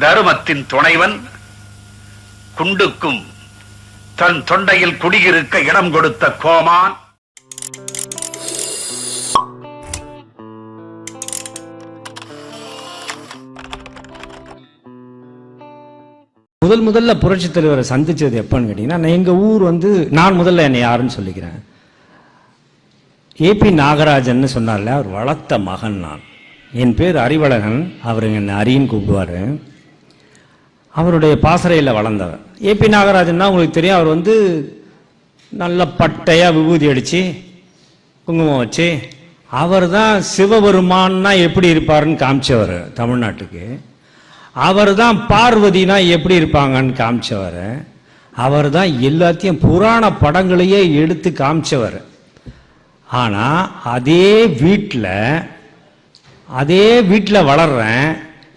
தருமத்தின் துணைவன் குண்டுக்கும் தன் தொண்டையில் குடியிருக்க இடம் கொடுத்த கோமான். முதல் முதல்ல புரட்சி தலைவரை சந்திச்சது எப்பன்னு கேட்டீங்கன்னா நான் எங்க ஊர் வந்து நான் முதல்ல என்னை யாருன்னு சொல்லிக்கிறேன். ஏபி நாகராஜன் சொன்னார்ல அவர் வளர்த்த மகன் நான். என் பேர் அறிவழகன் அவர் என்னை அரின்னு கூப்பிடுவார். அவருடைய பாசறையில் வளர்ந்தவர். ஏபி நாகராஜன்னா உங்களுக்கு தெரியும் அவர் வந்து நல்ல பட்டையாக விபூதி அடித்து குங்குமம் வச்சு அவர் தான் சிவபெருமான்னா எப்படி இருப்பாருன்னு காமிச்சவர் தமிழ்நாட்டுக்கு. அவர் தான் பார்வதினா எப்படி இருப்பாங்கன்னு காமிச்சவர். அவர் தான் எல்லாத்தையும் புராண படங்களையே எடுத்து காமிச்சவர். ஆனால் அதே வீட்டில் அதே வீட்டில் வளர்றேன்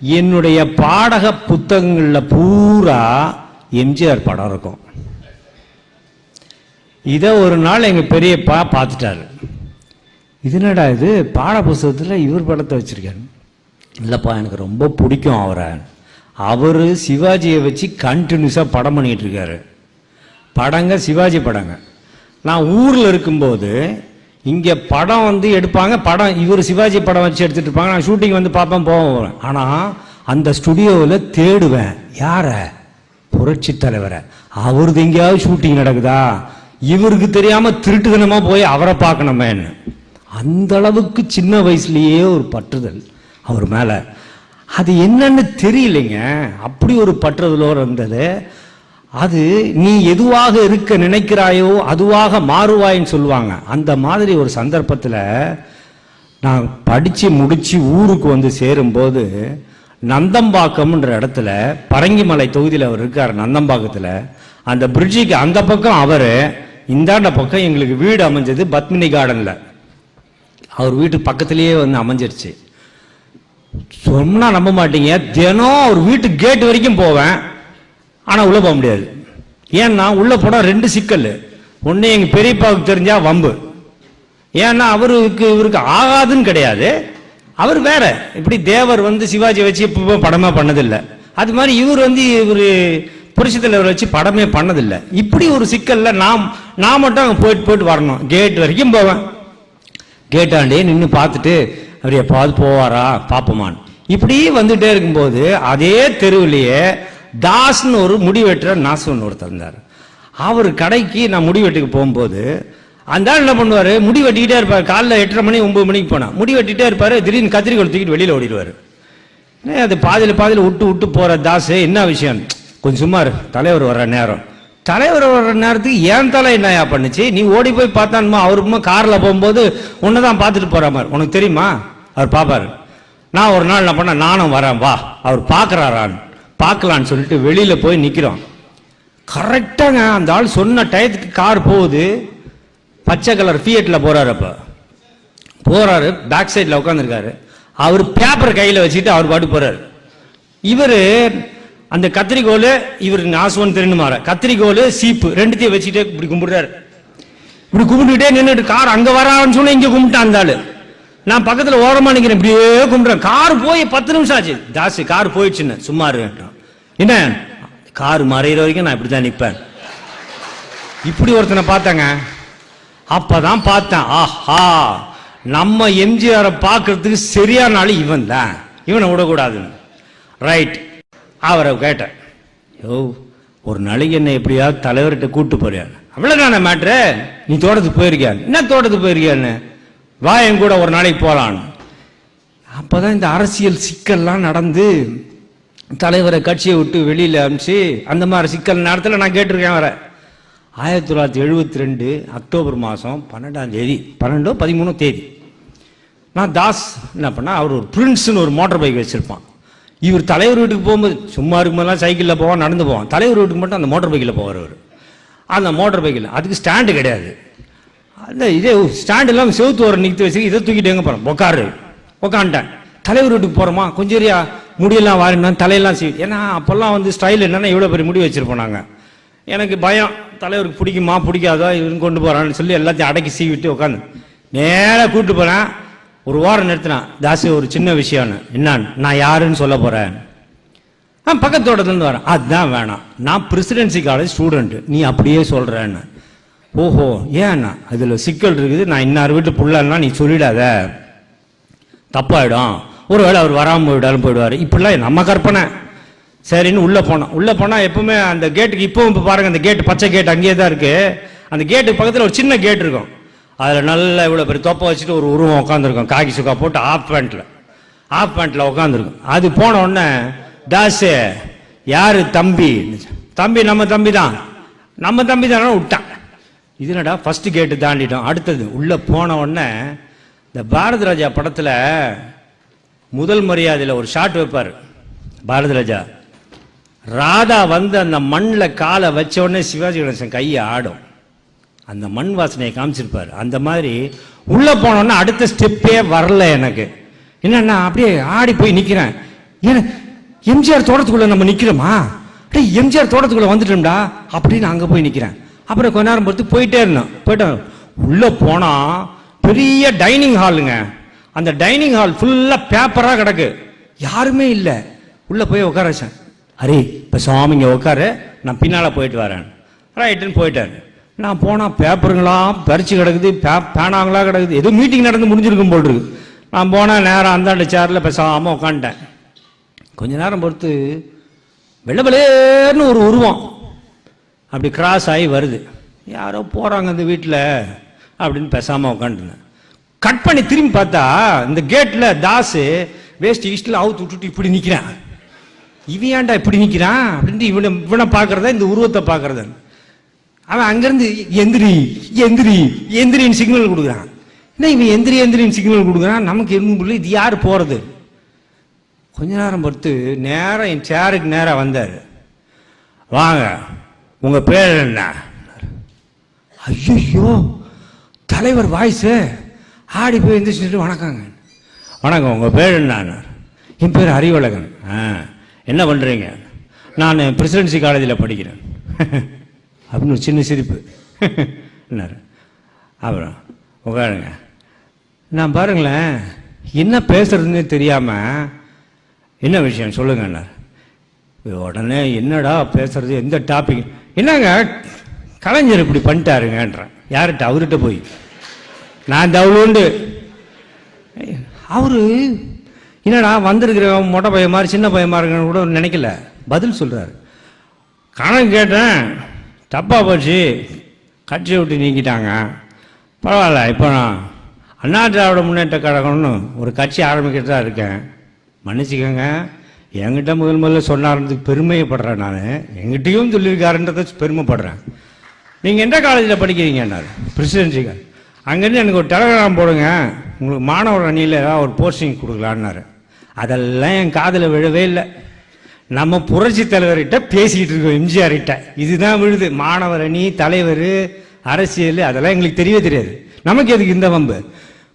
என்னுடைய பாடக புத்தகங்களில் பூரா எம்ஜிஆர் படம் இருக்கும். இதை ஒரு நாள் எங்கள் பெரியப்பா பார்த்துட்டாரு. இது என்னடா இது? பாட புஸ்தகத்தில் இவர் படத்தை வச்சிருக்காரு. இல்லைப்பா எனக்கு ரொம்ப பிடிக்கும் அவரை. அவர் சிவாஜியை வச்சு கண்டினியூஸாக படம் பண்ணிட்டு இருக்காரு. படங்க சிவாஜி படங்க. நான் ஊரில் இருக்கும்போது இங்கே படம் வந்து எடுப்பாங்க படம் இவர் சிவாஜி படம் வச்சு எடுத்துட்டு இருப்பாங்க நான் ஷூட்டிங் வந்து பார்ப்பேன் போவேன் ஆனால் அந்த ஸ்டுடியோவில் தேடுவேன். யாரை? புரட்சி தலைவரை. அவரது எங்கேயாவது ஷூட்டிங் நடக்குதா? இவருக்கு தெரியாம திருட்டுத்தனமா போய் அவரை பார்க்கணுமேன்னு. அந்த அளவுக்கு சின்ன வயசுலயே ஒரு பற்றுதல் அவர் மேல. அது என்னன்னு தெரியலைங்க. அப்படி ஒரு பற்றுதலோடு இருந்தது. அது நீ எதுவாக இருக்க நினைக்கிறாயோ அதுவாக மாறுவாயின்னு சொல்லுவாங்க. அந்த மாதிரி ஒரு சந்தர்ப்பத்தில் நான் படித்து முடித்து ஊருக்கு வந்து சேரும்போது நந்தம்பாக்கம்ன்ற இடத்துல பரங்கிமலை தொகுதியில் அவர் இருக்கார் நந்தம்பாக்கத்தில். அந்த பிரிட்ஜுக்கு அந்த பக்கம் அவர் இந்தாண்ட பக்கம் எங்களுக்கு வீடு அமைஞ்சது பத்மினி கார்டனில் அவர் வீட்டு பக்கத்துலேயே வந்து அமைஞ்சிருச்சு. சொன்னால் நம்ப மாட்டீங்க. தினம் அவர் வீட்டு கேட் வரைக்கும் போவேன். ஆனால் உள்ளே போக முடியாது. ஏன்னா உள்ளே போனால் ரெண்டு சிக்கல். ஒன்று எங்கள் பெரியப்பாவுக்கு தெரிஞ்சா வம்பு. ஏன்னா அவருக்கு இவருக்கு ஆகாதுன்னு கிடையாது. அவர் வேற. இப்படி தேவர் வந்து சிவாஜி வச்சு இப்போ படமே பண்ணதில்லை. அது மாதிரி இவர் வந்து இவர் புரட்சி தலைவர் வச்சு படமே பண்ணதில்லை. இப்படி ஒரு சிக்கல்ல நாம் நான் மட்டும் அங்கே போயிட்டு போயிட்டு வரணும். கேட் வரைக்கும் போவேன். கேட்டாண்டே நின்று பார்த்துட்டு அவர் எப்பாவது போவாரா? பாப்பமான் இப்படி வந்துட்டே இருக்கும்போது அதே தெருவிலேயே தாஸ்னு ஒரு முடி வெட்டுற நாசன் ஒருத்தர் இருந்தார். அவர் கடைக்கு நான் முடி வெட்டுக்கு போகும்போது அந்த ஆள் என்ன பண்ணுவார்? முடி வெட்டிக்கிட்டே இருப்பார். காலைல எட்டரை மணி ஒன்பது மணிக்கு போனால் முடி வெட்டிகிட்டே இருப்பார். திடீர்னு கத்திரிக்கோள் தூக்கிட்டு வெளியில் ஓடிடுவார். ஏன் அது பாதியில் பாதியில் விட்டு விட்டு போகிற தாஸ் என்ன விஷயம்? கொஞ்சம் சும்மா தலைவர் வர்ற நேரம். தலைவர் வர்ற நேரத்துக்கு ஏன் தலை என்னையா பண்ணுச்சு? நீ ஓடி போய் பார்த்தானுமா? அவருக்குமா காரில் போகும்போது உன்னை தான் பார்த்துட்டு போகிற மாதிரி. உனக்கு தெரியுமா? அவர் பார்ப்பாரு. நான் ஒரு நாள் என்ன பண்ணேன்? நானும் வரேன் வா. அவர் பார்க்குறாரான்னு. பார்க்கலான்னு சொல்லிட்டு வெளியில் போய் நிற்கிறோம் கரெக்டாங்க அந்த ஆள் சொன்ன டயத்துக்கு கார் போகுது. பச்சை கலர் ஃபியட்டில் போகிறாரு அப்போ. போகிறாரு பேக் சைடில் உட்காந்துருக்காரு அவர் பேப்பர் கையில் வச்சுட்டு அவர் பாட்டு போகிறாரு இவர் அந்த கத்திரிக்கோல் இவர் நாசுவன் திருநுமாற கத்திரிக்கோல் சீப்பு ரெண்டுத்தையும் வச்சுட்டு இப்படி கும்பிடுறாரு. இப்படி கும்பிட்டுட்டே நின்றுட்டு கார் அங்கே வரான்னு சொல்லி இங்கே கும்பிட்டான் அந்த ஆள். நான் பக்கத்தில் ஓரமாக நிற்கிறேன் இப்படியே கும்பிட்றேன். கார் போய் பத்து நிமிஷம் ஆச்சு. ஜாஸ்தி கார் போயிடுச்சுன்னு சும்மா இருக்கட்டும் என்ன? கார் மறையிற வரைக்கும் நான் இப்படி தான் நிற்பேன் இப்படி ஒருத்தனை பார்த்தாங்க. அப்பதான் பார்த்தேன் ஆஹா நம்ம எம்ஜிஆரை பார்க்கறதுக்கு சரியான ஆளு இவன் தான். இவனை விடக்கூடாதுன்னு. ரைட் அவரை கேட்டேன். யோ ஒரு நாளைக்கு என்ன எப்படியாவது தலைவர்கிட்ட கூட்டு போறியான் அவ்வளோதானே மேட்ரு நீ தோட்டத்துக்கு போயிருக்கியான் என்ன தோட்டத்துக்கு போயிருக்கியான்னு? வா என் கூட ஒரு நாளைக்கு போகலான்னு அப்போ தான் இந்த அரசியல் சிக்கல்லாம் நடந்து தலைவரை கட்சியை விட்டு வெளியில் அனுப்பிச்சு அந்த மாதிரி சிக்கல் நேரத்தில் நான் கேட்டிருக்கேன் வர ஆயிரத்தி தொள்ளாயிரத்தி எழுபத்தி ரெண்டு அக்டோபர் மாதம் பன்னெண்டாம் தேதி பன்னெண்டோ பதிமூணோ தேதி நான் தாஸ் என்ன பண்ணா அவர் ஒரு பிரின்ஸ்னு ஒரு மோட்டார் பைக் வச்சுருப்பான். இவர் தலைவர் வீட்டுக்கு போகும்போது சும்மா இருக்கும்போதெல்லாம் சைக்கிளில் போவான் நடந்து போவான். தலைவர் வீட்டுக்கு மட்டும் அந்த மோட்டார் பைக்கில் போவார் அவர். அந்த மோட்டார் பைக்கில் அதுக்கு ஸ்டாண்டு கிடையாது. அந்த இதே ஸ்டாண்டு இல்லாமல் செவுத்து வர நிறுத்தி வச்சு இதை தூக்கிட்டு எங்கே போகிறேன் உட்காரு உக்காந்துட்டேன். தலைவர் வீட்டுக்கு போகிறோமா கொஞ்சம் முடியெல்லாம் வாரினா தலையெல்லாம் சீவி. ஏன்னா அப்போல்லாம் வந்து ஸ்டைல் என்னென்னா இவ்வளோ பெரிய முடி வச்சுருப்போம் நாங்கள் எனக்கு பயம். தலைவருக்கு பிடிக்குமா பிடிக்காதா இவன் கொண்டு போகிறான்னு சொல்லி எல்லாத்தையும் அடக்கி சீவிட்டு உட்காந்து நேராக கூப்பிட்டு போகிறேன் ஒரு வாரம் நிறுத்தினான் தாசி ஒரு சின்ன விஷயம்னு. என்னான்னு? நான் யாருன்னு சொல்ல போகிறேன் ஆ பக்கத்தோட்டத்துலேருந்து வரேன். அதுதான் வேணாம். நான் பிரசிடென்சி காலேஜ் ஸ்டூடெண்ட் நீ அப்படியே சொல்கிறேன்னு ஓஹோ ஏன்னா அதில் சிக்கல் இருக்குது. நான் இன்னார் வீட்டு புள்ளன்னா நீ சொல்லிடாத. தப்பாயிடும். ஒருவேளை அவர் வராமல் போயிடாலும் போயிடுவார். இப்படிலாம் நம்ம கற்பனை. சரின்னு உள்ளே போனோம். உள்ளே போனால் எப்பவுமே அந்த கேட்டுக்கு இப்போவும் இப்போ பாருங்கள் அந்த கேட்டு பச்சை கேட் அங்கேயே தான் இருக்குது அந்த கேட்டுக்கு பக்கத்தில் ஒரு சின்ன கேட் இருக்கும். அதில் நல்லா இவ்வளோ பெரிய தொப்பை வச்சுட்டு ஒரு உருவம் உட்காந்துருக்கும் காக்கி சுக்கா போட்டு ஆஃப் பேண்ட்டில் ஆஃப் பேண்ட்டில் உட்காந்துருக்கும் அது போன உடனே தாசு யார் தம்பி? தம்பி நம்ம தம்பி தான். நம்ம தம்பி தானே விட்டான். இது என்னடா கேட்டு தாண்டிட்டோம். அடுத்தது உள்ளே போன உடனே இந்த பாரத ராஜா படத்தில் முதல் மரியாதையில் ஒரு ஷாட் வைப்பார். பாரதி ராஜா. ராதா வந்து அந்த மண்ணில் காலை வச்ச உடனே சிவாஜி கணேசன் கையை ஆடும். அந்த மண் வாசனையை காமிச்சிருப்பார். அந்த மாதிரி உள்ளே போனோன்னா அடுத்த ஸ்டெப்பே வரல எனக்கு. என்னன்னா அப்படியே ஆடி போய் நிற்கிறேன் ஏன்னா எம்ஜிஆர் தோட்டத்துக்குள்ளே நம்ம நிற்கிறோமா அப்படியே எம்ஜிஆர் தோட்டத்துக்குள்ளே வந்துட்டோம்டா. அப்படின்னு அங்கே போய் நிற்கிறேன் அப்புறம் கொஞ்ச நேரம் பொறுத்து போயிட்டே இருந்தோம். போயிட்டோம். உள்ளே போனால் பெரிய டைனிங் ஹாலுங்க அந்த டைனிங் ஹால் ஃபுல்லாக பேப்பராக கிடக்கு. யாருமே இல்லை. உள்ளே போய் உட்கார வச்சேன் அரே இப்ப சுவாமிங்க உட்காரு நான் பின்னால் போயிட்டு வரேன். ரைட்டுன்னு போயிட்டேன் நான் போனால் பேப்பருங்களாம் பறிச்சு கிடக்குது பே- பேனாங்களா கிடக்குது. எதுவும் மீட்டிங் நடந்து முடிஞ்சிருக்கும் போல் இருக்கு. நான் போனால் நேரம் அந்தாண்ட சேரில் பேசாமல் உட்காந்துட்டேன் கொஞ்ச நேரம் பொறுத்து வெள்ளபலேர்னு ஒரு உருவம் அப்படி கிராஸ் ஆகி வருது. யாரோ போகிறாங்க அந்த வீட்டில் அப்படின்னு பேசாமல் உட்காந்துருந்தேன் கட் பண்ணி திரும்பி பார்த்தா இந்த கேட்ல தாசு வேஸ்ட் ஈஸ்டில் அவுத்து விட்டுட்டு இப்படி நிக்கிறான். இவன் ஏன்டா இப்படி நிக்கிறான்? அப்படின்ட்டு இவனை இவனை பார்க்கறதா? இந்த உருவத்தை பார்க்கறதா? அவன் அங்கிருந்து எந்திரி எந்திரி எந்திரின்னு சிக்னல் கொடுக்குறான். என்ன இவன் எந்திரி எந்திரின்னு சிக்னல் கொடுக்குறான்? நமக்கு என்ன இது யார் போறது? கொஞ்ச நேரம் பொறுத்து நேரம் என் சேருக்கு நேராக வந்தார். வாங்க உங்க பேர் என்ன? ஐயோ தலைவர் வாய்ஸு ஆடி போய் எந்திரிச்சிட்டு வணக்கங்க. வணக்கம் உங்க பேர் என்ன? என் பேர் அறிவழகன். ஆ என்ன பண்றீங்க? நான் பிரசிடென்சி காலேஜில் படிக்கிறேன். அப்படின்னு ஒரு சின்ன சிரிப்பு. என்னாரு அப்புறம் உட்காருங்க. நான் பாருங்களேன் என்ன பேசுறதுன்னு தெரியாம என்ன விஷயம்? சொல்லுங்க உடனே என்னடா பேசுறது? எந்த டாபிக் என்னங்க கலைஞர் இப்படி பண்ணிட்டாருங்கன்றேன். யார்கிட்ட? அவர்கிட்ட போய். நான் தவுளுண்டு. அவரு என்னடா வந்திருக்கிறவன் மொட்டை பையன் மாதிரி சின்ன பையன் மாதிரி இருக்கன்னு கூட நினைக்கல. பதில் சொல்கிறார் கணக்கு கேட்டேன் தப்பாக போச்சு. கட்சியை விட்டு நீக்கிட்டாங்க. பரவாயில்ல இப்போ நான் அண்ணா திராவிட முன்னேற்ற கழகம்னு ஒரு கட்சி ஆரம்பிக்கிட்டு தான் இருக்கேன். மன்னிச்சுக்கோங்க என்கிட்ட முதல் முதல்ல சொன்னார்ன்றதுக்கு பெருமைப்படுறேன் நான். என்கிட்டயும் சொல்லியிருக்காருன்றதை பெருமைப்படுறேன். நீங்கள் எந்த காலேஜில் படிக்கிறீங்கன்னாரு பிரசிடென்சி அங்கேருந்து எனக்கு ஒரு டெலகிராம் போடுங்க. உங்களுக்கு மாணவர் அணியில் ஏதாவது ஒரு போஸ்டிங் கொடுக்கலான்னாரு. அதெல்லாம் என் காதில் விழவே இல்லை. நம்ம புரட்சி தலைவர்கிட்ட பேசிக்கிட்டு இருக்கோம் எம்ஜிஆர்கிட்ட இதுதான் விழுது. மாணவர் அணி தலைவர் அரசியல் அதெல்லாம் எங்களுக்கு தெரியவே தெரியாது. நமக்கு எதுக்கு இந்த வம்பு?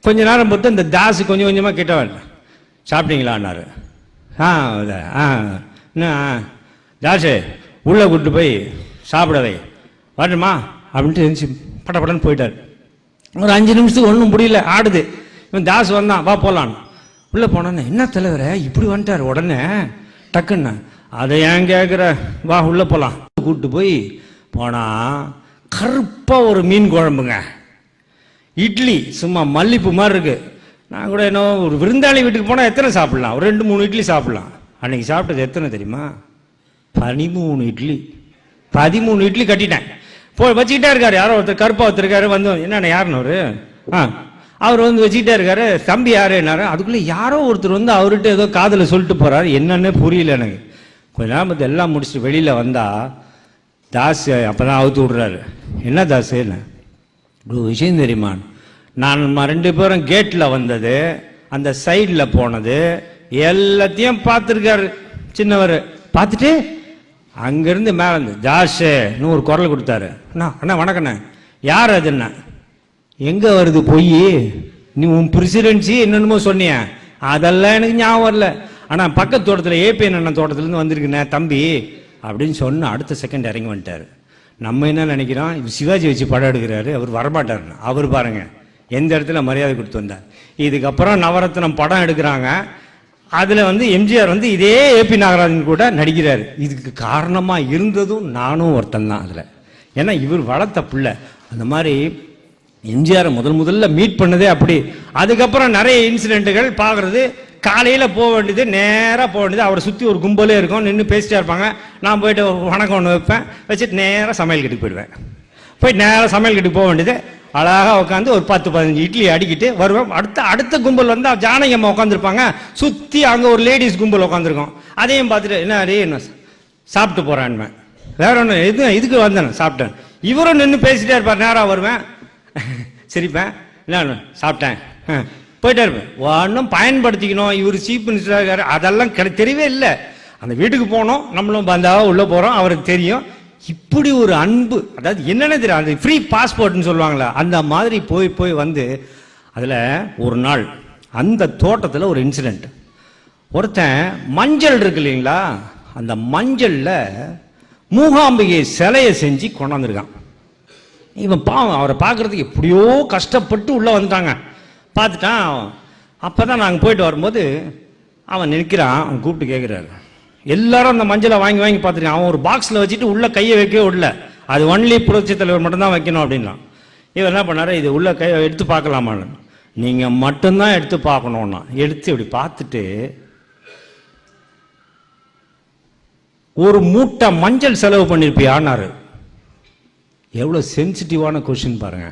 கொஞ்ச நேரம் பொறுத்து இந்த தாசு கொஞ்சம் கொஞ்சமாக கிட்டவன். சாப்பிட்டீங்களான்னாரு. ஆ ஆ. என்ன ஆ. தாசு உள்ளே கூட்டு போய் சாப்பிடவை. வரணுமா அப்படின்ட்டு இருந்துச்சு படப்படன்னு போயிட்டார். ஒரு அஞ்சு நிமிஷத்துக்கு ஒன்றும் முடியல ஆடுது. இவன் தாஸ் வந்தான் வா போலான்னு உள்ளே போனோன்னே என்ன தலைவரே இப்படி வந்துட்டார் உடனே? டக்குன்னு அதை ஏன் கேட்குற வா உள்ளே போகலாம் கூப்பிட்டு போய் போனால் கருப்பாக ஒரு மீன் குழம்புங்க. இட்லி சும்மா மல்லிப்பூ மாதிரி இருக்குது நான் கூட என்ன ஒரு விருந்தாளி வீட்டுக்கு போனால் எத்தனை சாப்பிட்லாம்? ஒரு ரெண்டு மூணு இட்லி சாப்பிட்லாம். அன்னைக்கு சாப்பிட்டது எத்தனை தெரியுமா? பதிமூணு இட்லி. பதிமூணு இட்லி கட்டிட்டேன். போய் வச்சுக்கிட்டே இருக்காரு. யாரோ ஒருத்தர் கருப்பா ஒருத்தருக்காரு. வந்து என்னென்ன யாருன்னு அவரு? ஆ. அவர் வந்து வச்சுக்கிட்டே இருக்காரு. தம்பி யாரு என்னாரு? அதுக்குள்ள யாரோ ஒருத்தர் வந்து அவர்கிட்ட ஏதோ காதில் சொல்லிட்டு போறாரு. என்னன்னு புரியல எனக்கு. கொஞ்ச நேரம் பார்த்து எல்லாம் முடிச்சுட்டு வெளியில வந்தா தாஸ் அப்பதான் அவுத்து விடுறாரு. என்ன தாஸ் என்ன? ஒரு விஷயம் தெரியுமா? நான் நம்ம ரெண்டு பேரும் கேட்டில் வந்தது அந்த சைடில் போனது எல்லாத்தையும் பார்த்துருக்காரு. சின்னவர். பார்த்துட்டு அங்கேருந்து மேலே இருந்து ஜாஷேன்னு ஒரு குரல் கொடுத்தாரு. அண்ணா அண்ணா வணக்கண்ணே. யார் அது என்ன எங்கே வருது பொய்? நீ உன் பிரசிடென்சி என்னென்னமோ சொன்னிய. அதெல்லாம் எனக்கு ஞாபகம் வரல. ஆனால் பக்கத்து தோட்டத்தில் ஏபிஎன் அண்ணன் தோட்டத்துலேருந்து வந்திருக்குண்ணே தம்பி அப்படின்னு சொன்ன அடுத்த செகண்ட் இறங்கி வந்துட்டார். நம்ம என்ன நினைக்கிறோம்? சிவாஜி வச்சு படம் எடுக்கிறாரு அவர் வரமாட்டாருன்னு அவர் பாருங்கள் எந்த இடத்துல மரியாதை கொடுத்து வந்தார். இதுக்கப்புறம் நவரத்னம் படம் எடுக்கிறாங்க. அதில் வந்து எம்ஜிஆர் வந்து இதே ஏபி நாகராஜன் கூட நடிக்கிறார். இதுக்கு காரணமாக இருந்ததும் நானும் ஒருத்தன் தான் அதில். ஏன்னா இவர் வளர்த்த பிள்ளை. அந்த மாதிரி எம்ஜிஆரை முதல் முதல்ல மீட் பண்ணதே அப்படி. அதுக்கப்புறம் நிறைய இன்சிடெண்ட்டுகள் பார்க்குறது காலையில் போக வேண்டியது நேராக போக வேண்டியது. அவரை சுற்றி ஒரு கும்பலே இருக்கும். நின்று பேசிட்டே இருப்பாங்க. நான் போயிட்டு வணக்கம் ஒன்று வைப்பேன். வச்சுட்டு நேராக சமையல் கட்டுக்கு போயிடுவேன். போய் நேராக சமையல் கட்டுக்கு போக வேண்டியது. அழகாக உட்காந்து ஒரு பத்து பதினஞ்சு இட்லி அடிக்கிட்டு வருவேன் அடுத்த அடுத்த கும்பல் வந்து ஜானகி அம்மா உட்காந்துருப்பாங்க சுற்றி அங்கே ஒரு லேடிஸ் கும்பல் உட்காந்துருக்கோம் அதையும் பார்த்துட்டு என்ன அரே என்ன சாப்பிட்டு போகிறான்னு வேற ஒன்று இது இதுக்கு வந்தேன் சாப்பிட்டேன். இவரும் நின்று பேசிட்டே இருப்பார். நேராக வருவேன். சிரிப்பேன். என்ன சாப்பிட்டேன். ஆ, போயிட்டே இருப்பேன். ஒன்றும் பயன்படுத்திக்கணும். இவர் சீஃப் மினிஸ்டராக இருக்கார். அதெல்லாம் கிடை தெரியவே இல்லை. அந்த வீட்டுக்கு போனோம். நம்மளும் பந்தாவாக உள்ளே போகிறோம் அவருக்கு தெரியும். இப்படி ஒரு அன்பு அதாவது என்னென்ன தெரியும்? அந்த ஃப்ரீ பாஸ்போர்ட்னு சொல்லுவாங்களே அந்த மாதிரி போய் போய் வந்து அதில் ஒரு நாள் அந்த தோட்டத்தில் ஒரு இன்சிடெண்ட் ஒருத்தன் மஞ்சள் இருக்கு இல்லைங்களா? அந்த மஞ்சளில் மூகாம்பிகை சிலையை செஞ்சு கொண்டாந்துருக்கான். இவன் பாவம் அவரை பார்க்கறதுக்கு எப்படியோ கஷ்டப்பட்டு உள்ளே வந்துட்டாங்க. பார்த்துட்டான் அப்போ தான் நாங்கள் போயிட்டு வரும்போது அவன் நிற்கிறான் அவன் கூப்பிட்டு கேட்குறாரு எல்லாரும் அந்த மஞ்சளை வாங்கி வாங்கி பார்த்துருக்கான் அவன் ஒரு பாக்ஸில் வச்சுட்டு உள்ள கையை வைக்கவே விடல. அது ஒன்லி புரட்சி தலைவர் மட்டும்தான் வைக்கணும் அப்படின்லாம் இவர் என்ன பண்ணாரு? இது உள்ள கை எடுத்து பார்க்கலாமான்னு. நீங்கள் மட்டும்தான் எடுத்து பார்க்கணுன்னா எடுத்து இப்படி பார்த்துட்டு ஒரு மூட்டை மஞ்சள் செலவு பண்ணியிருப்பியான்னாரு எவ்வளோ சென்சிட்டிவான கொஷின் பாருங்க.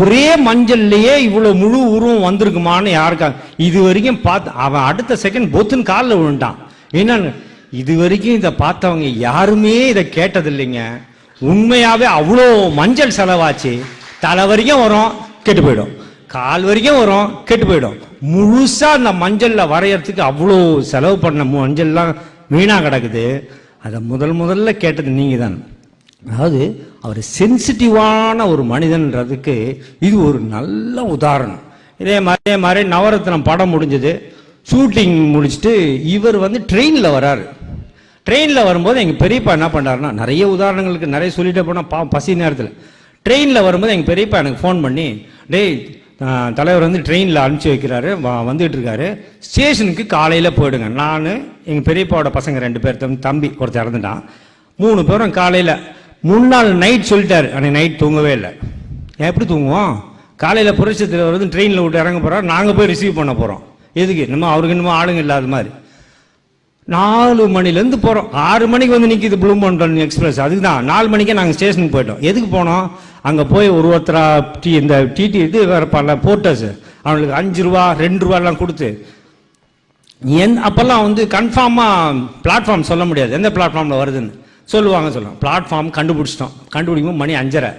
ஒரே மஞ்சள்லையே இவ்வளோ முழு உருவம் வந்திருக்குமான்னு யாருக்கா இது வரைக்கும் பார்த்து அவன் அடுத்த செகண்ட் பொத்துன்னு காலில் விழுண்டான் என்னன்னு இது வரைக்கும் இதை பார்த்தவங்க யாருமே இதை கேட்டது இல்லைங்க அவ்வளோ மஞ்சள் செலவாச்சு. தலை வரைக்கும் வரும் கெட்டு போயிடும். கால் வரைக்கும் வரும் கெட்டு போயிடும். முழுசாக அந்த மஞ்சளில் வரையறதுக்கு அவ்வளோ செலவு பண்ண மஞ்சள்லாம் வீணாக கிடக்குது. அதை முதல் முதல்ல கேட்டது நீங்கள் தான் அதாவது அவர் சென்சிட்டிவான ஒரு மனிதன்றதுக்கு இது ஒரு நல்ல உதாரணம். இதே மாதிரி இதே மாதிரி நவரத்னம் படம் முடிஞ்சது. ஷூட்டிங் முடிச்சுட்டு இவர் வந்து ட்ரெயினில் வராரு. ட்ரெயினில் வரும்போது எங்கள் பெரியப்பா என்ன பண்ணாருன்னா நிறைய உதாரணங்களுக்கு நிறைய சொல்லிட்டே போனால் பா பசி நேரத்தில். ட்ரெயினில் வரும்போது எங்கள் பெரியப்பா எனக்கு ஃபோன் பண்ணி டேய் தலைவர் வந்து ட்ரெயினில் அனுப்பிச்சி வைக்கிறாரு வந்துட்டு இருக்காரு. ஸ்டேஷனுக்கு காலையில் போயிடுங்க. நான் எங்கள் பெரியப்பாவோட பசங்க ரெண்டு பேர் தம்பி- தம்பி ஒருத்தர் இறந்துட்டான். மூணு பேரும் காலையில் முன்னாள் நைட் சொல்லிட்டாரு. அன்னைக்கு நைட் தூங்கவே இல்லை. எப்படி தூங்குவோம்? காலையில் புரட்சத்தில் வந்து ட்ரெயினில் விட்டு இறங்க போகிறோம் நாங்கள் போய் ரிசீவ் பண்ண போகிறோம் எதுக்கு? நம்ம அவருக்கு இன்னமும் ஆளுங்க இல்லாத மாதிரி. நாலு மணிலேருந்து போகிறோம் ஆறு மணிக்கு வந்து நிற்கிது ப்ளூ மவுண்டன் எக்ஸ்பிரஸ் அதுக்கு தான் நாலு மணிக்கே நாங்கள் ஸ்டேஷனுக்கு போயிட்டோம். எதுக்கு போனோம்? அங்கே போய் ஒரு ஒருத்தரா டி இந்த டிடி இது வேறப்பால போர்ட்டர்ஸ் அவங்களுக்கு அஞ்சு ரூபா ரெண்டு ரூபாலாம் கொடுத்து. என் அப்போல்லாம் வந்து கன்ஃபார்மாக பிளாட்ஃபார்ம் சொல்ல முடியாது. எந்த பிளாட்ஃபார்மில் வருதுன்னு. சொல்லுவாங்க சொல்லுவாங்க. பிளாட்ஃபார்ம் கண்டுபிடிச்சிட்டோம். கண்டுபிடிக்கும் மணி அஞ்சரை.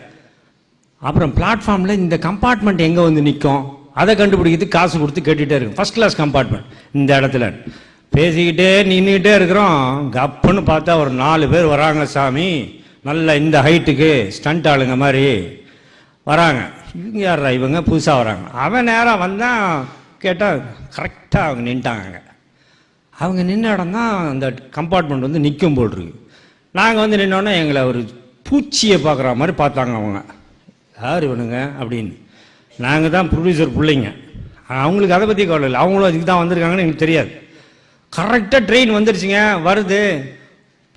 அப்புறம் பிளாட்ஃபார்மில் இந்த கம்பார்ட்மெண்ட் எங்கே வந்து நிற்கும் அதை கண்டுபிடிக்கிறது காசு கொடுத்து கேட்டுகிட்டே இருக்கும். ஃபர்ஸ்ட் கிளாஸ் கம்பார்ட்மெண்ட் இந்த இடத்துல. பேசிக்கிட்டே நின்றுக்கிட்டே இருக்கிறோம். கப்புன்னு பார்த்தா ஒரு நாலு பேர் வராங்க சாமி. நல்ல இந்த ஹைட்டுக்கு ஸ்டண்ட் ஆளுங்க மாதிரி வராங்க. இவங்க யாரா இவங்க புதுசாக வராங்க. அவன் நேராக வந்தான் கேட்டால் கரெக்டாக அவங்க நின்ட்டாங்க. அவங்க நின்ன இடம் தான் அந்த கம்பார்ட்மெண்ட் வந்து நிற்கும் போல் இருக்கு. நாங்கள் வந்து நின்னோன்னே எங்களை ஒரு பூச்சியை பார்க்குற மாதிரி பார்த்தாங்க அவங்க. யார் இவனுங்க? அப்படின்னு. நாங்கள் தான் ப்ரொடியூசர் பிள்ளைங்க. அவங்களுக்கு அதை பற்றி கவலை இல்லை. அவங்களும் அதுக்கு தான் வந்திருக்காங்கன்னு எங்களுக்கு தெரியாது. கரெக்டாக ட்ரெயின் வந்துருச்சுங்க வருது.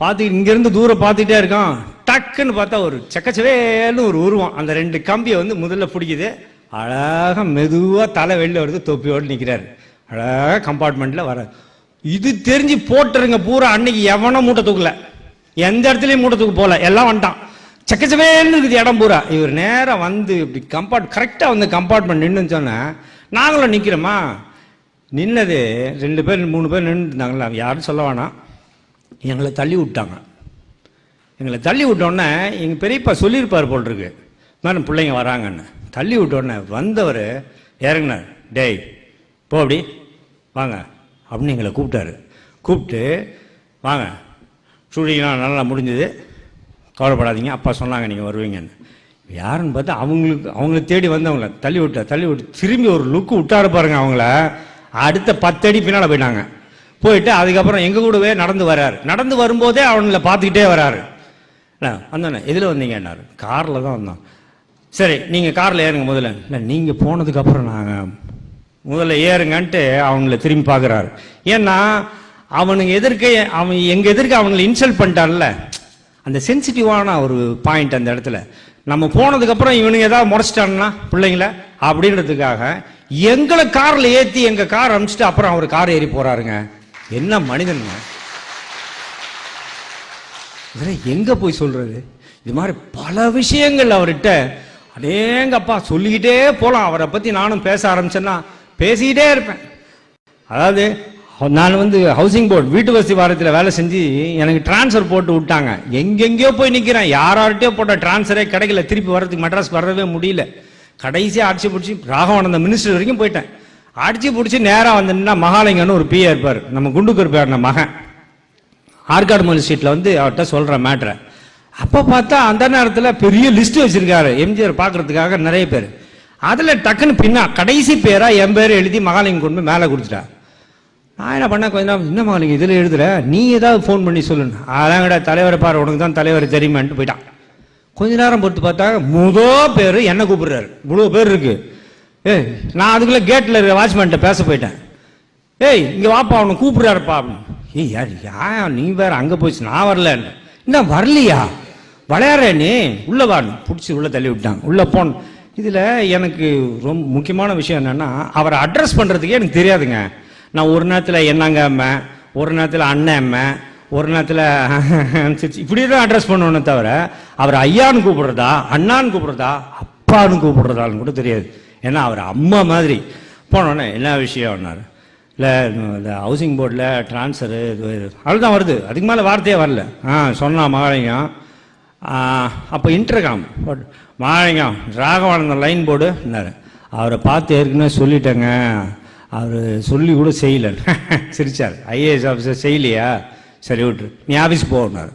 பார்த்து இங்கேருந்து தூரம் பார்த்துட்டே இருக்கோம். டக்குன்னு பார்த்தா ஒரு செக்கச்சவேன்னு ஒரு உருவம். அந்த ரெண்டு கம்பியை வந்து முதல்ல பிடிக்குது. அழகாக மெதுவாக தலை வெளில வருது தொப்பியோடு நிற்கிறாரு அழகாக கம்பார்ட்மெண்ட்டில் வர இது தெரிஞ்சு போட்டுருங்க பூரா அன்னைக்கு எவனோ மூட்டை தூக்கல. எந்த இடத்துலையும் மூட்டை தூக்க போகல எல்லாம் வந்துட்டான். சக்கச்சவேன்னு இருக்குது இடம் பூரா. இவர் நேராக வந்து இப்படி கம்பார்ட் கரெக்டாக வந்து கம்பார்ட்மெண்ட் நின்றுன்னு சொன்ன நாங்களும் நிற்கிறோமா நின்னது ரெண்டு பேர் மூணு பேர் நின்றுருந்தாங்களா யாரும் சொல்ல வேணாம். எங்களை தள்ளி விட்டாங்க. எங்களை தள்ளி விட்டோன்னே எங்கள் பெரியப்பா சொல்லியிருப்பார் போல் இருக்கு மேடம் பிள்ளைங்க வராங்கன்னு. தள்ளி விட்டோன்னே வந்தவர் இறங்கினார். டேய் போ அப்படி. வாங்க. அப்படின்னு எங்களை கூப்பிட்டாரு. கூப்பிட்டு வாங்க. ஷூட்டிங்லாம் நல்லா முடிஞ்சது. கவலைப்படாதீங்க. அப்பா சொன்னாங்க நீங்கள் வருவீங்கன்னு. யாருன்னு பார்த்தா அவங்களுக்கு அவங்கள தேடி வந்தவங்கள தள்ளி விட்டா தள்ளி விட்டு திரும்பி ஒரு லுக்கு விட்டாரு பாருங்க அவங்கள. அடுத்த பத்தடி பின்னால் போயிட்டாங்க. போயிட்டு அதுக்கப்புறம் எங்கள் கூடவே நடந்து வராரு. நடந்து வரும்போதே அவனில் பார்த்துக்கிட்டே வராரு. வந்தோன்னே எதில் வந்தீங்கன்னாரு காரில் தான் வந்தோம். சரி நீங்கள் காரில் ஏறுங்க முதல்ல. இல்லை நீங்கள் போனதுக்கப்புறம் நாங்கள் முதல்ல ஏறுங்கன்ட்டு அவங்கள திரும்பி பார்க்குறாரு. ஏன்னா அவனுங்க எதிர்க்க அவன் எங்கள் எதிர்க்க அவங்களை இன்சல்ட் பண்ணிட்டான்ல. அந்த சென்சிட்டிவான ஒரு பாயிண்ட் அந்த இடத்துல. நம்ம போனதுக்கப்புறம் இவனுங்க ஏதாவது முறைச்சிட்டான்னா பிள்ளைங்கள அப்படின்றதுக்காக எங்களை காரில் ஏற்றி எங்கள் கார் அனுப்பிச்சிட்டு அப்புறம் அவர் கார் ஏறி போகிறாருங்க என்ன மனிதனுங்க? இதெல்லாம் எங்கே போய் சொல்கிறது இது மாதிரி பல விஷயங்கள் அவர்கிட்ட அடேங்கப்பா சொல்லிக்கிட்டே போகலாம் அவரை பற்றி நானும் பேச ஆரம்பிச்சேன்னா பேசிக்கிட்டே இருப்பேன். அதாவது நான் வந்து ஹவுசிங் போர்டு வீட்டு வசதி வாரத்தில் வேலை செஞ்சு எனக்கு டிரான்ஸ்ஃபர் போட்டு விட்டாங்க. எங்கெங்கேயோ போய் நிற்கிறேன் யார்கிட்டயோ போட்ட டிரான்ஸ்ஃபரே கிடைக்கல. திருப்பி வர்றதுக்கு மெட்ராஸ் வரவே முடியல. கடைசியாக அடிச்சு பிடிச்சி ராகவானந்த மினிஸ்டர் வரைக்கும் போயிட்டேன். அடிச்சு பிடிச்சி நேராக வந்தேன்னா மகாலிங்கன்னு ஒரு பிஏ இருப்பார். நம்ம குண்டுக்கு பேர் மகன். ஆற்காடு மொழி ஸ்ட்ரீட்டில் வந்து அவர்கிட்ட சொல்கிற மேட்ரை அப்போ பார்த்தா அந்த நேரத்தில் பெரிய லிஸ்ட் வச்சுருக்காரு. எம்ஜிஆர் பார்க்குறதுக்காக நிறைய பேர். அதில் டக்குன்னு பின்னா கடைசி பேராக என் பேர் எழுதி மகாலிங்கம் கொண்டு மேலே கொடுத்துட்டா. நான் என்ன பண்ண கொஞ்ச நேரம் என்ன மகாலிங்கம் இதில் எழுதுற? நீ ஏதாவது ஃபோன் பண்ணி சொல்லுன்னு. அதாங்கடா தலைவரை பாரு உனக்கு தான் தலைவர் தெரியுமான்ட்டு போயிட்டான். கொஞ்ச நேரம் பொறுத்து பார்த்தா முத பேர் என்ன கூப்பிடுறாரு. இவ்வளோ பேர் இருக்கு. ஏய் நான் அதுக்குள்ள கேட்டில் இருக்க வாட்ச்மேன்ட்ட பேச போயிட்டேன். ஏய் இங்கே வாப்பா அவனை கூப்பிடுறாருப்பா அப்படின்னு. ஏய் யார் யா நீ வேற அங்கே போச்சு நான் வரலன்னு. என்ன வரலையா? விளையாடுற நீ. உள்ளே வான்னு பிடிச்சி உள்ளே தள்ளி விட்டான். உள்ளே போன். இதில் எனக்கு ரொம்ப முக்கியமான விஷயம் என்னென்னா அவரை அட்ரஸ் பண்ணுறதுக்கே எனக்கு தெரியாதுங்க. நான் ஒரு நேரத்தில் என்னங்க அம்மா? ஒரு நேரத்தில் அண்ணன் அம்மா? ஒரு நேரத்தில் இப்படி தான் அட்ரஸ் பண்ணணும் தவிர அவர் ஐயான்னு கூப்பிடுறதா அண்ணான்னு கூப்பிடுறதா அப்பான்னு கூப்பிடுறதான்னு கூட தெரியாது. ஏன்னா அவர் அம்மா மாதிரி. போனோடனே என்ன விஷயம்னாரு இல்லை இந்த ஹவுசிங் போர்டில் ட்ரான்ஸ்ஃபரு இது அவ்வளோதான் வருது. அதுக்கு மேலே வார்த்தையே வரல. ஆ சொன்னான் மகாலிங்கம் அப்போ intercom but Mahalingam Raghavananda line போர்டுன்னாரு அவரை பார்த்து ஏற்கனவே சொல்லிட்டேங்க. அவர் சொல்லி கூட செய்யல. சிரிச்சார். ஐஏஎஸ் ஆஃபீஸர் செய்யலையா? சரி விட்டுரு. நீ ஆஃபீஸ் போகணார்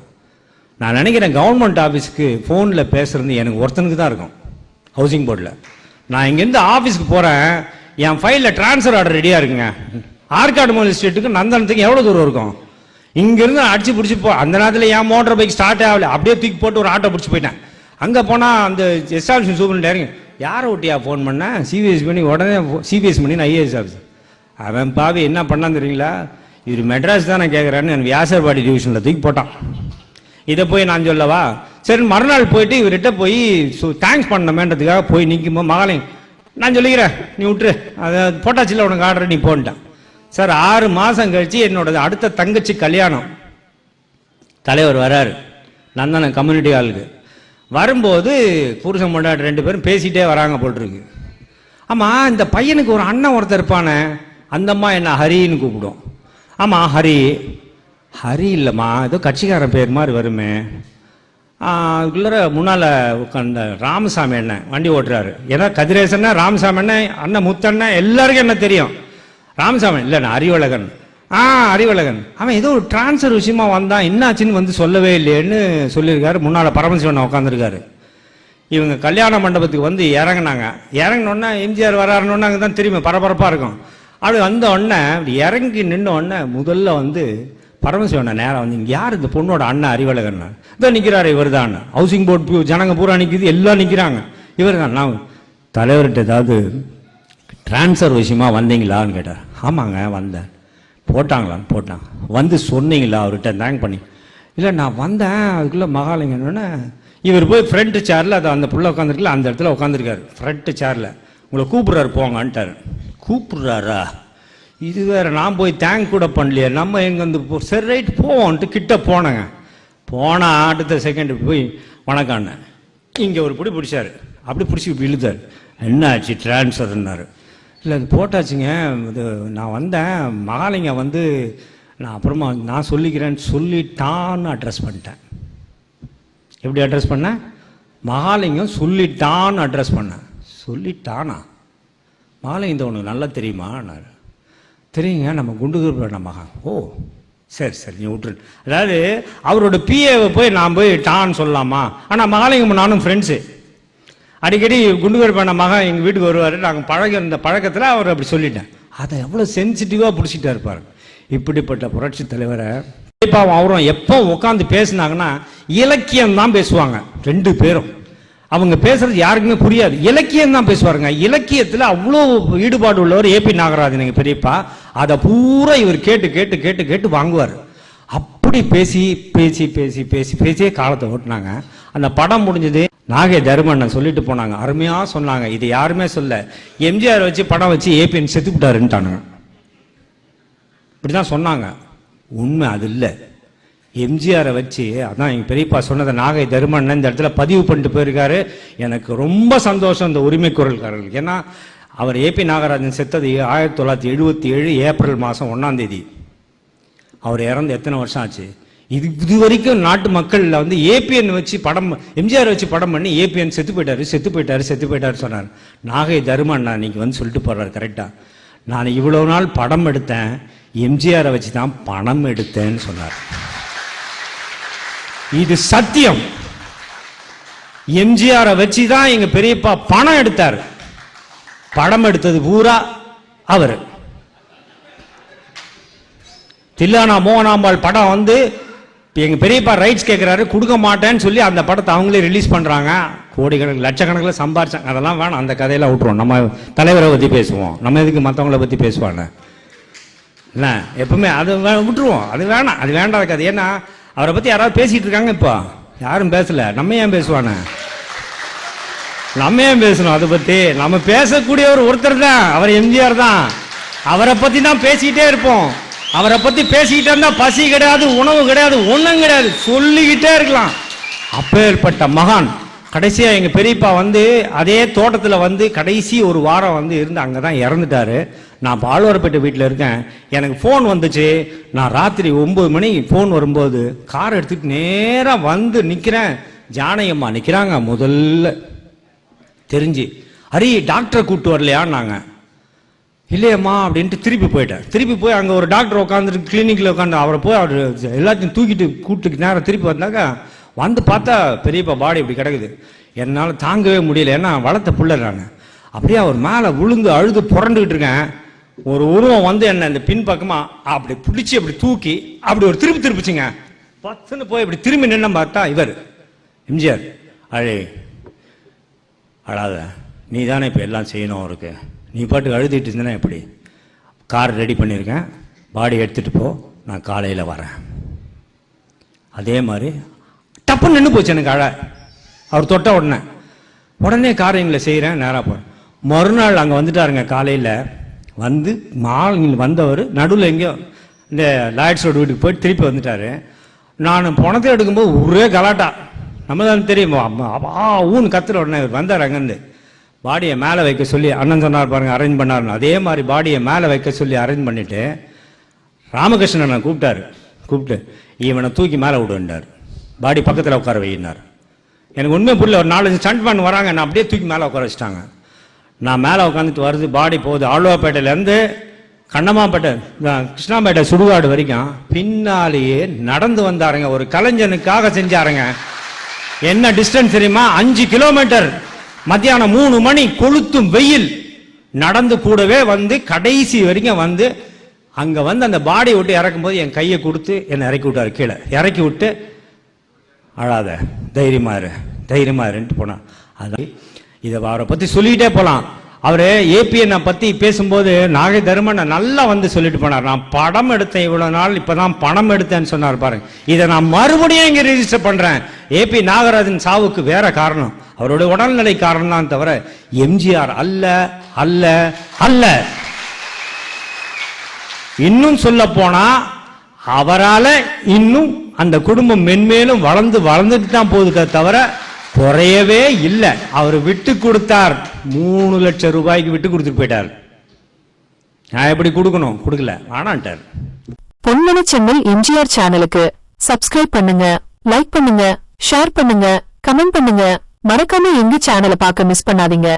நான் நினைக்கிறேன் கவர்மெண்ட் ஆஃபீஸுக்கு ஃபோனில் பேசுகிறது எனக்கு ஒருத்தனுக்கு தான் இருக்கும். ஹவுசிங் போர்டில் நான் இங்கேருந்து ஆஃபீஸ்க்கு போகிறேன் என் ஃபைலில் ட்ரான்ஸ்ஃபர் ஆர்டர் ரெடியாக இருக்குங்க. ஆற்காடு மொழி ஸ்டேட்டுக்கு நந்தனத்துக்கு எவ்வளோ தூரம் இருக்கும்? இங்கேருந்து அடிச்சு பிடிச்சி போ அந்த நேரத்தில் என் மோட்டர் பைக் ஸ்டார்ட் ஆகலை. அப்படியே தூக்கி போட்டு ஒரு ஆட்டோ பிடிச்சி போயிட்டேன். அங்கே போனால் அந்த எஸ்டாப்ளிஷன் சூப்பர் இறங்கி யாரை ஒட்டியா ஃபோன் பண்ணேன் சிபிஎஸ் பண்ணி உடனே சிபிஎஸ் பண்ணி நான் ஐஏஎஸ் ஆஃபீஸ் அவன் பாவி என்ன பண்ணான்னு தெரியுங்களா? இவர் மெட்ராஸ் தானே கேட்குறான்னு எனக்கு வியாசர்பாடி டிவிஷனில் தூக்கி போட்டான். இதை போய் நான் சொல்லவா? சரி மறுநாள் போயிட்டு இவர்கிட்ட போய் தேங்க்ஸ் பண்ணமேன்றதுக்காக போய் நிற்கும்போது மகாலிங் நான் சொல்லிக்கிறேன் நீ விட்டுரு. அதை போட்டாச்சில் உனக்கு ஆர்டர் நீ போன்ட்டான். சார் ஆறு மாதம் கழித்து என்னோட அடுத்த தங்கச்சி கல்யாணம். தலைவர் வராரு. நந்தனம் கம்யூனிட்டி ஆளுக்கு வரும்போது புருஷன் கொண்டாடு ரெண்டு பேரும் பேசிகிட்டே வராங்க போட்டிருக்கு ஆமாம் இந்த பையனுக்கு ஒரு அண்ணன் ஒருத்தர் இருப்பானே. அந்தம்மா என்ன ஹரின்னு கூப்பிடும். ஆமாம் ஹரி. ஹரி இல்லைம்மா ஏதோ கட்சிக்காரன் பேர் மாதிரி வருமே. அதுக்குள்ளார முன்னால் உட்காந்த ராமசாமி அண்ணன் வண்டி ஓட்டுறாரு. ஏன்னா கதிரேசன்னா ராமசாமி அண்ணன் அண்ணன் முத்தண்ணன் எல்லாருக்கும் என்ன தெரியும்? ராமசாமி இல்லை நான் அறிவழகன். ஆ அறிவழகன். அவன் ஏதோ ஒரு டிரான்ஸ்ஃபர் விஷயமா வந்தான் என்னாச்சுன்னு வந்து சொல்லவே இல்லையேன்னு சொல்லியிருக்காரு. முன்னால் பரமசிவன் உட்காந்துருக்காரு இவங்க கல்யாண மண்டபத்துக்கு வந்து இறங்குனாங்க. இறங்கினோன்னா எம்ஜிஆர் வராருன்னு அங்கே தான் திரும்பி பரபரப்பாக இருக்கும். அது வந்த உடனே அப்படி இறங்கி நின்ன உடனே முதல்ல வந்து பரமசிவனை நேரம் வந்து இங்கே யார் இந்த பொண்ணோட அண்ணன் அறிவழகன் இதோ நிற்கிறாரு இவர் தான் ஹவுசிங் போர்டு ஜனங்க பூரா நிற்கிது எல்லாம் நிற்கிறாங்க இவர் தான் நான் தலைவர்கிட்ட ஏதாவது டிரான்ஸ்ஃபர் விஷயமா வந்தீங்களான்னு கேட்டார். ஆமாங்க வந்தேன். போட்டாங்களான்னு போட்டாங்க வந்து சொன்னீங்களா? அவர்கிட்ட தேங்க் பண்ணி. இல்லை நான் வந்தேன். அதுக்குள்ளே மகாலிங்கன்னு இவர் போய் ஃப்ரண்ட் சேரில் அது அந்த புள்ள உட்காந்துருக்கல அந்த இடத்துல உட்காந்துருக்காரு ஃப்ரண்ட் சேரில் உங்களை கூப்பிடுறாரு போங்கன்ட்டார். கூப்பிடுறாரா? இது வேற நான் போய் தேங்க் கூட பண்ணலையே. நம்ம எங்கே வந்து போ- சரி ரைட் போவோன்ட்டு கிட்ட போனேங்க. போனால் அடுத்த செகண்ட் போய் வணக்கம்ண்ண இங்கே ஒரு பிடி பிடிச்சாரு. அப்படி பிடிச்சி இப்படி என்ன ஆச்சு ட்ரான்ஸ்ஃபர்னாரு இல்லை அது போட்டாச்சுங்க. இது நான் வந்தேன். மகாலிங்க வந்து நான் அப்புறமா நான் சொல்லிக்கிறேன்னு சொல்லிட்டான்னு அட்ரஸ் பண்ணிட்டேன். எப்படி அட்ரஸ் பண்ணேன்? மகாலிங்கம் சொல்லிட்டான்னு அட்ரஸ் பண்ணேன். சொல்லிட்டானா? மாலை இந்த உனக்கு நல்லா தெரியுமான்னாரு தெரியுங்க நம்ம குண்டுகூர் மகா. ஓ சரி சரி நீ விட்டுரு. அதாவது அவரோட பிஏவை போய் நான் போய் டான்னு சொல்லலாமா? ஆனால் மகாலிங்கம் நானும் ஃப்ரெண்ட்ஸு அடிக்கடி குண்டுகர் பண்ண மகன் எங்கள் வீட்டுக்கு வருவார். நாங்கள் பழக இந்த பழக்கத்தில் அவர் அப்படி சொல்லிட்டேன் அதை எவ்வளோ சென்சிட்டிவாக பிடிச்சிட்டா இருப்பார் இப்படிப்பட்ட புரட்சி தலைவரை இப்போ அவரும் எப்போ உட்காந்து பேசுனாங்கன்னா இலக்கியம் தான் பேசுவாங்க. ரெண்டு பேரும். அவங்க பேசுறது யாருக்குமே புரியாது. இலக்கியம் தான் பேசுவாருங்க. இலக்கியத்தில் அவ்வளோ ஈடுபாடு உள்ளவர் ஏபி நாகராஜன் எங்க பெரியப்பா. அதை பூரா இவர் கேட்டு கேட்டு கேட்டு கேட்டு வாங்குவார். அப்படி பேசி பேசி பேசி பேசி பேசியே காலத்தை ஓட்டினாங்க. அந்த படம் முடிஞ்சது நாகை தருமண்ணன் சொல்லிட்டு போனாங்க. அருமையாக சொன்னாங்க. இது யாருமே சொல்ல. எம்ஜிஆர் வச்சு படம் வச்சு ஏபிஎன் செத்துக்கிட்டாருன்ட்டானுங்க இப்படி தான் சொன்னாங்க. உண்மை அது இல்லை. எம்ஜிஆரை வச்சு அதான் எங்கள் பெரியப்பா சொன்னதை நாகை தருமண்ணன் இந்த இடத்துல பதிவு பண்ணிட்டு போயிருக்காரு. எனக்கு ரொம்ப சந்தோஷம் இந்த உரிமை குரல்காரர்களுக்கு. ஏன்னா அவர் ஏபி நாகராஜன் செத்தது ஆயிரத்தி தொள்ளாயிரத்தி எழுபத்தி ஏழு ஏப்ரல் மாதம் ஒன்றாம் தேதி. அவர் இறந்து எத்தனை வருஷம் ஆச்சு? இது இது வரைக்கும் நாட்டு மக்களில் வந்து ஏபிஎன் வச்சு படம் எம்ஜிஆர் வச்சு படம் பண்ணி ஏபிஎன் செத்து போயிட்டாரு செத்து போயிட்டாரு செத்து போயிட்டாரு சொன்னார். நாகை தருமன் இன்னைக்கு வந்து சொல்லிட்டு போகிறார் கரெக்டாக நான் இவ்வளோ நாள் படம் எடுத்தேன் எம்ஜிஆரை வச்சு தான் பணம் எடுத்தேன்னு சொன்னார். இது சத்தியம். எம்ஜிஆரை வச்சு தான் எங்க பெரியப்பா பணம் எடுத்தார். படம் எடுத்தது பூரா அவர். தில்லானா மோகனாம்பாள் படம் வந்து எங்க பெரியப்பா ரைட்ஸ் கேட்குறாரு கொடுக்க மாட்டேன்னு சொல்லி அந்த படத்தை அவங்களே ரிலீஸ் பண்றாங்க. கோடிக்கணக்கு லட்சக்கணக்கில் சம்பாரிச்சாங்க. அதெல்லாம் வேணாம் அந்த கதையெல்லாம் விட்டுருவோம். நம்ம தலைவரை பத்தி பேசுவோம். நம்ம எதுக்கு மற்றவங்கள பத்தி பேசுவாங்க? என்ன? எப்பவுமே அது விட்டுருவோம். அது வேணாம். அது வேண்டாத கதை. ஏன்னா அவரை பற்றி யாராவது பேசிகிட்டு இருக்காங்க இப்போ? யாரும் பேசலை. நம்ம ஏன் பேசுவானே? நம்ம ஏன் பேசணும் அதை பற்றி நம்ம பேசக்கூடியவர் ஒருத்தர் தான். அவர் எம்ஜிஆர் தான். அவரை பற்றி தான் பேசிக்கிட்டே இருப்போம். அவரை பற்றி பேசிக்கிட்டே இருந்தால் பசி கிடையாது உணவு கிடையாது ஒன்றும் கிடையாது. சொல்லிக்கிட்டே இருக்கலாம். அப்பேற்பட்ட மகான். கடைசியாக எங்கள் பெரியப்பா வந்து அதே தோட்டத்தில் வந்து கடைசி ஒரு வாரம் வந்து இருந்து அங்கே தான் இறந்துட்டாரு. நான் பால்வாரப்பேட்டை வீட்டில் இருக்கேன். எனக்கு ஃபோன் வந்துச்சு. நான் ராத்திரி ஒம்பது மணி ஃபோன் வரும்போது கார் எடுத்துட்டு நேராக வந்து நிற்கிறேன் ஜானகியம்மா நிற்கிறாங்க முதல்ல. தெரிஞ்சு. ஹரி டாக்டரை கூப்பிட்டு வரலையான்னாங்க. இல்லையம்மா அப்படின்ட்டு திருப்பி போயிட்டேன் திருப்பி போய் அங்கே ஒரு டாக்டர் உட்காந்துருக்கு கிளினிக்கில் உட்காந்து அவரை போய் அவர் எல்லாத்தையும் தூக்கிட்டு கூப்பிட்டு நேரம் திருப்பி வந்தாக்கா வந்து பார்த்தா பெரியப்பா பாடி இப்படி கிடக்குது. என்னால் தாங்கவே முடியல. ஏன்னா வளர்த்த பிள்ளை நான். அப்படியே அவர் மேலே விழுந்து அழுது புரண்டுக்கிட்டு இருக்கேன். ஒரு உருவம் வந்து என்ன இந்த பின்பக்கமா அப்படி பிடிச்சி அப்படி தூக்கி அப்படி ஒரு திருப்பி திருப்பிச்சுங்க. பத்துன்னு போய் இப்படி திரும்பி நின்று பார்த்தா இவர் எம்ஜிஆர் அழே அழாத. நீ தானே இப்போ எல்லாம் செய்யணும் அவருக்கு. நீ பாட்டுக்கு அழுதிட்டு இருந்தேன்னா எப்படி? கார் ரெடி பண்ணியிருக்கேன் பாடி எடுத்துகிட்டு போ. நான் காலையில் வரேன். அதே மாதிரி டப்புன்னு நின்று போச்சு எனக்கு அழ. அவர் தொட்ட உடனே. உடனே காரியங்களை செய்கிறேன் நேராக போகிறேன் மறுநாள் அங்கே வந்துட்டாருங்க காலையில். வந்து மாலையில் வந்தவர் நடுவில் எங்கேயோ இந்த லாய்ட்ஸ் ரோடு வீட்டுக்கு போய் திருப்பி வந்துட்டாரு. நான் பணத்தை எடுக்கும்போது ஒரே கலாட்டா. நம்ம தான் தெரியும்? அம்மா, அப்பா, ஊன்னு கத்துற உடனே இவர் வந்தார் அங்கேருந்து. பாடியை மேலே வைக்க சொல்லி அண்ணன் சொன்னார் பாருங்க அரேஞ்ச் பண்ணாருன்னு. அதே மாதிரி பாடியை மேலே வைக்க சொல்லி அரேஞ்ச் பண்ணிட்டு ராமகிருஷ்ணனை கூப்பிட்டாரு. கூப்பிட்டு இவனை தூக்கி மேலே விடுன்றார் பாடி பக்கத்தில் உட்கார வையினார். எனக்கு உண்மை புரியல ஒரு நாலஞ்சு ஸ்டண்ட்மேன் வராங்க நான் அப்படியே தூக்கி மேலே உட்கார வச்சிட்டாங்க. நான் மேலே உட்காந்துட்டு வருது பாடி போகுது. ஆழ்வாப்பேட்டையிலேருந்து கண்ணம்மாப்பேட்டை கிருஷ்ணாம்பேட்டை சுடுகாடு வரைக்கும் பின்னாலேயே நடந்து வந்தாருங்க. ஒரு கலைஞனுக்காக செஞ்சாருங்க. என்ன டிஸ்டன்ஸ் தெரியுமா? அஞ்சு கிலோமீட்டர் மத்தியானம் மூணு மணி கொளுத்தும் வெயில். நடந்து கூடவே வந்து கடைசி வரைக்கும் வந்து அங்கே வந்து அந்த பாடி விட்டு இறக்கும்போது என் கையை கொடுத்து என்னை இறக்கி விட்டாரு கீழே. இறக்கி விட்டு அழாத தைரியமாக இரு தைரியமாக இருன்ட்டு போனான். அதான் இதை அவரை பத்தி சொல்லிக்கிட்டே போலாம். அவரு ஏபிஎன் பத்தி பேசும்போது நாகை தருமன் நல்லா வந்து சொல்லிட்டு போனார். நான் படம் எடுத்தேன் இவ்வளவு நாள் இப்பதான் பணம் எடுத்தேன்னு சொன்னார் பாருங்க. இதை நான் மறுபடியும் இங்க ரிஜிஸ்டர் பண்றேன். ஏபி நாகராஜன் சாவுக்கு வேற காரணம். அவருடைய உடல்நிலை காரணம் தான் தவிர எம்ஜிஆர் அல்ல அல்ல அல்ல. இன்னும் சொல்ல போனா அவரால இன்னும் அந்த குடும்பம் மென்மேலும் வளர்ந்து வளர்ந்துட்டு தான் போகுதுக்க தவிர குறையவே இல்லை. அவர் விட்டு கொடுத்தார். மூணு லட்சம் ரூபாய்க்கு விட்டு கொடுத்துட்டு போயிட்டார். நான் எப்படி கொடுக்கணும்? கொடுக்கல. வேணான்ட்டார். பொன்மன செம்மல் எம்ஜிஆர் சேனலுக்கு சப்ஸ்கிரைப் பண்ணுங்க லைக் பண்ணுங்க ஷேர் பண்ணுங்க கமெண்ட் பண்ணுங்க. மறக்காம எங்க சேனலை பார்க்க மிஸ் பண்ணாதீங்க.